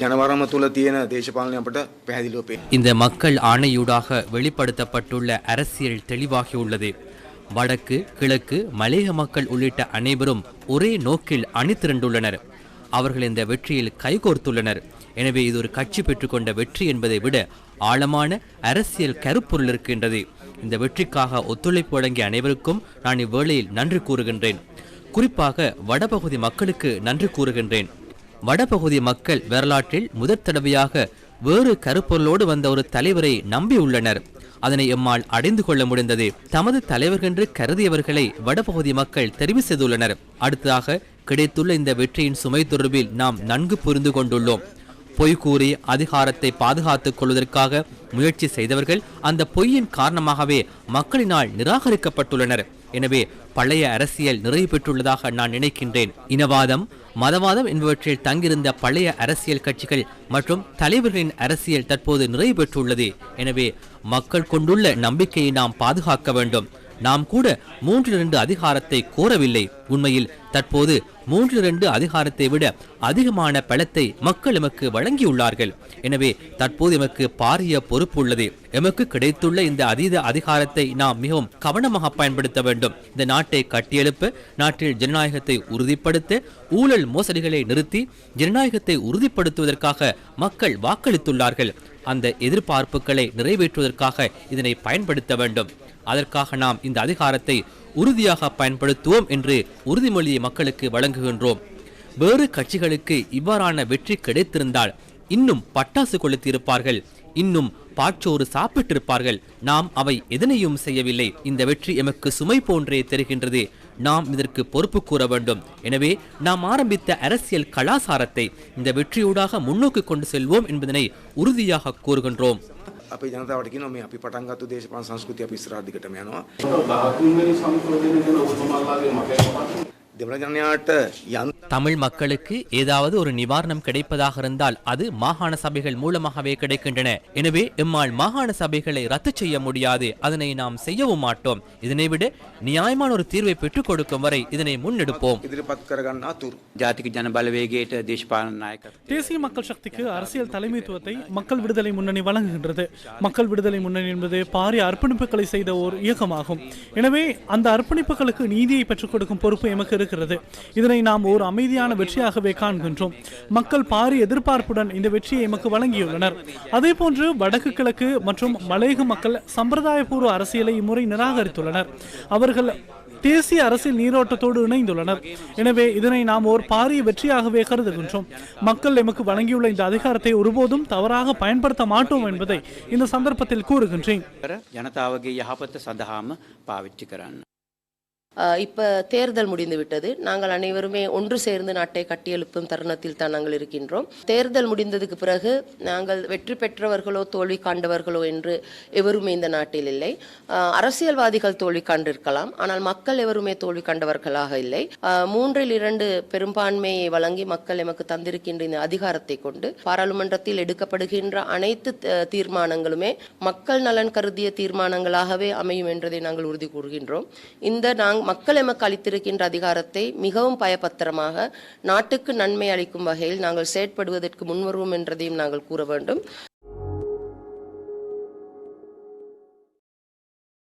ජනවරම තුළ තියෙන දේශපාලනය අපට පැහැදිලිව පේ. இந்த மக்கள் ஆணையூடாக வெளிப்படுத்தப்பட்டுள்ள அரசியல் தெளிவாகியுள்ளது வடக்கு கிழக்கு மலேக மக்கள் உள்ளிட்ட அனைவரும் ஒரே நோக்கில் அணிதிரண்டுள்ளனர் அவர்கள் இந்த வெற்றியில் கைகோர்த்துள்ளனர் எனவே இது ஒரு கட்சி பெற்றுக்கொண்ட வெற்றி என்பதை விட ஆழமான அரசியல் கருப்பொருள் இருக்கின்றது இந்த வெற்றிக்காக ஒத்துழைப்பு வழங்கிய அனைவருக்கும் நான் இவ்வேளையில் நன்றி கூறுகின்றேன் குறிப்பாக வடபகுதி மக்களுக்கு நன்றி கூறுகின்றேன் வடபகுதி மக்கள் வரலாற்றில் முதற் தடவையாக வேறு கருப்பொருளோடு வந்த ஒரு தலைவரை நம்பியுள்ளனர் அதனை எம்மால் அடைந்து கொள்ள முடிந்தது தமது தலைவர்கென்று கருதியவர்களை வடபகுதி மக்கள் தெரிவு செய்துள்ளனர். அடுத்ததாக கிடைத்துள்ள இந்த வெற்றியின் சுமை தொடர்பில் நாம் நன்கு புரிந்து கொண்டுள்ளோம். பொய் கூறி அதிகாரத்தை பாதுகாத்துக் கொள்வதற்காக முயற்சி செய்தவர்கள் அந்த பொய்யின் காரணமாகவே மக்களினால் நிராகரிக்கப்பட்டுள்ளனர். எனவே பழைய அரசியல் நிறைவு பெற்றுள்ளதாக நான் நினைக்கின்றேன். இனவாதம் மதவாதம் என்பவற்றில் தங்கியிருந்த பழைய அரசியல் கட்சிகள் மற்றும் தலைவர்களின் அரசியல் தற்போது நிறைவு பெற்றுள்ளது. எனவே மக்கள் கொண்டுள்ள நம்பிக்கையை நாம் பாதுகாக்க வேண்டும். நாம் கூட மூன்றிலிருந்து அதிகாரத்தை கோரவில்லை. உண்மையில் தற்போது மூன்று ரெண்டு அதிகாரத்தை விட அதிகமான பலத்தை மக்கள் எமக்கு வழங்கியுள்ளார்கள். எனவே தற்போது எமக்கு பாரிய பொறுப்பு உள்ளது எமக்கு கிடைத்துள்ள இந்த அதீத அதிகாரத்தை நாம் மிகவும் கவனமாக பயன்படுத்த வேண்டும். இந்த நாட்டை கட்டியெழுப்ப நாட்டில் ஜனநாயகத்தை உறுதிப்படுத்த ஊழல் மோசடிகளை நிறுத்தி ஜனநாயகத்தை உறுதிப்படுத்துவதற்காக மக்கள் வாக்களித்துள்ளார்கள். அந்த எதிர்பார்ப்புகளை நிறைவேற்றுவதற்காக இதனை பயன்படுத்த வேண்டும். அதற்காக நாம் இந்த அதிகாரத்தை உறுதியாக பயன்படுத்துவோம் என்று உறுதிமொழியை மக்களுக்கு வழங்குகின்றோம். வேறு கட்சிகளுக்கு இவ்வாறான வெற்றி கிடைத்திருந்தால் இன்னும் பட்டாசு கொளுத்தியிருப்பார்கள் இன்னும் பாற்றோறு சாப்பிட்டிருப்பார்கள். நாம் அவை எதனையும் செய்யவில்லை. இந்த வெற்றி எமக்கு சுமை போன்றே தெரிகின்றது. நாம் இதற்கு பொறுப்பு கூற வேண்டும். எனவே நாம் ஆரம்பித்த அரசியல் கலாசாரத்தை இந்த வெற்றியூடாக முன்னோக்கி கொண்டு செல்வோம் என்பதனை உறுதியாக கூறுகின்றோம். අපේ ජනතාවට කියනවා මේ අපි පටන් ගත්තු දේශපාලන සංස්කෘතිය අපි ඉස්සරහට දිගටම යනවා. දහතුන්වැනි සංශෝධනය ගැන ඔබතුමාලාගේ මතය මොකක්ද? தமிழ் மக்களுக்கு ஏதாவது ஒரு நிவாரணம் கிடைப்பதாக இருந்தால் அது மாகாண சபைகள் மூலமாகவே கிடைக்கின்றன. எனவே எம்மால் மாகாண சபைகளை ரத்து செய்ய முடியாது. அதனை நாம் செய்யவும் மாட்டோம். இதனை விட நியாயமான ஒரு தீர்வை பெற்றுக் கொடுக்கும் வரை இதனை முன்னெடுப்போம். தேசிய மக்கள் சக்திக்கு அரசியல் தலைமைத்துவத்தை மக்கள் விடுதலை முன்னணி வழங்குகின்றது. மக்கள் விடுதலை முன்னணி என்பது பாரிய அர்ப்பணிப்புகளை செய்த ஒரு இயக்கமாகும். எனவே அந்த அர்ப்பணிப்புகளுக்கு நீதியை பெற்றுக் கொடுக்கும் பொறுப்பு எமக்கு இருக்கு வருகிறது. இதனை நாம் ஒரு அமைதியான வெற்றியாகவே காண்கின்றோம். மக்கள் பாரி எதிர்பார்ப்புடன் இந்த வெற்றியை எமக்கு வழங்கியுள்ளனர். அதே போன்று வடக்கு கிழக்கு மற்றும் மலேக மக்கள் சம்பிரதாயபூர்வ அரசியலை இம்முறை நிராகரித்துள்ளனர். அவர்கள் தேசிய அரசியல் நீரோட்டத்தோடு இணைந்துள்ளனர். எனவே இதனை நாம் ஒரு பாரிய வெற்றியாகவே கருதுகின்றோம். மக்கள் எமக்கு வழங்கியுள்ள இந்த அதிகாரத்தை ஒருபோதும் தவறாக பயன்படுத்த மாட்டோம் என்பதை இந்த சந்தர்ப்பத்தில் கூறுகின்றேன். ஜனதாவகி யகாபத்து சதகாம பாவிச்சுக்கிறான். இப்ப தேர்தல் முடிந்து விட்டது. நாங்கள் அனைவருமே ஒன்று சேர்ந்து நாட்டை கட்டியெழுப்பும் தருணத்தில் தான் நாங்கள் இருக்கின்றோம். தேர்தல் முடிந்ததுக்கு பிறகு நாங்கள் வெற்றி பெற்றவர்களோ தோல்வி காண்டவர்களோ என்று எவருமே இந்த நாட்டில் இல்லை. அரசியல்வாதிகள் தோல்வி கண்டிருக்கலாம். ஆனால் மக்கள் எவருமே தோல்வி கண்டவர்களாக இல்லை. மூன்றில் இரண்டு பெரும்பான்மையை வழங்கி மக்கள் எமக்கு தந்திருக்கின்ற இந்த அதிகாரத்தை கொண்டு பாராளுமன்றத்தில் எடுக்கப்படுகின்ற அனைத்து தீர்மானங்களுமே மக்கள் நலன் கருதிய தீர்மானங்களாகவே அமையும் என்றதை நாங்கள் உறுதி கூறுகின்றோம். இந்த நாங்கள் நாங் மக்கள் எமக்கு அளித்திருக்கின்ற அதிகாரத்தை மிகவும் பயபத்திரமாக நாட்டுக்கு நன்மை அளிக்கும் வகையில் நாங்கள் செயற்படுவதற்கு முன்வருவோம் என்றதையும் நாங்கள் கூற வேண்டும்.